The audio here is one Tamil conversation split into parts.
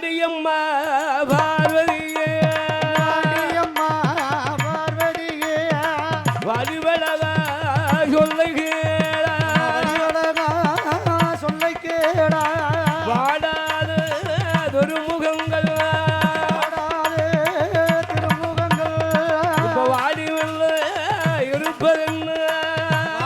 வாடியம்மா பார்வதியே. அம்மா பார்வதியே. வடிவளவா சொல்லுகிறா அடியழகா சொல்லை கேடா வாடாத துருமுகங்கள். பாடாதே திருமுகங்கள். இப்ப வாடி வெள்ள இருப்பதென்ன?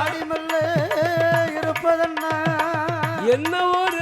ஆடிமல்லே இருப்பதென்ன? என்ன ஒரு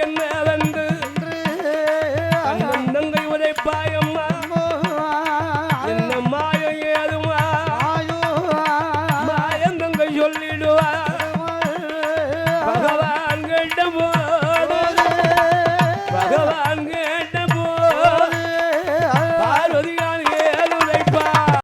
என் மேலன்